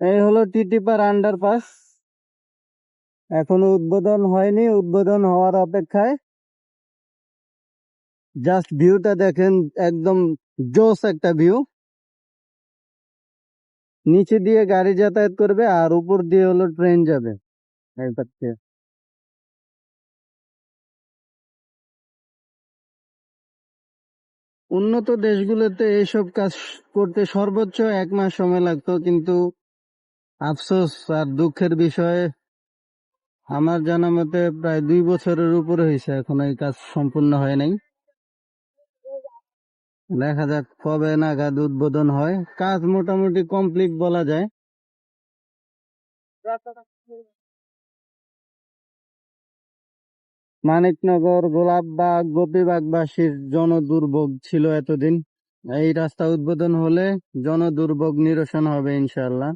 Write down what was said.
এই হলো টিটিপার আন্ডারপাস এখনও উদ্বোধন হয়নি, উদ্বোধন হওয়ার অপেক্ষায়। জাস্ট ভিউটা দেখেন, একদম জোস একটা ভিউ নিচে দিয়ে গাড়ি যাতায়াত করবে, আর উপর দিয়ে হলো ট্রেন যাবে। উন্নত দেশগুলোতে এইসব কাজ করতে সর্বোচ্চ এক মাস সময় লাগতো, কিন্তু আফসোস আর দুঃখের বিষয়ে আমার জানা মতে প্রায় দুই বছরের উপরে হয়েছে, এখন এই কাজ সম্পূর্ণ হয় নাই। দেখা যাক কবে নাগাদ উদ্বোধন হয়। কাজ মোটামুটি কমপ্লিট বলা যায়। মানিকনগর, গোলাপবাগ, গোপীবাগবাসীর জনদুর্ভোগ ছিল এতদিন। এই রাস্তা উদ্বোধন হলে জনদুর্ভোগ নিরসন হবে ইনশাল্লাহ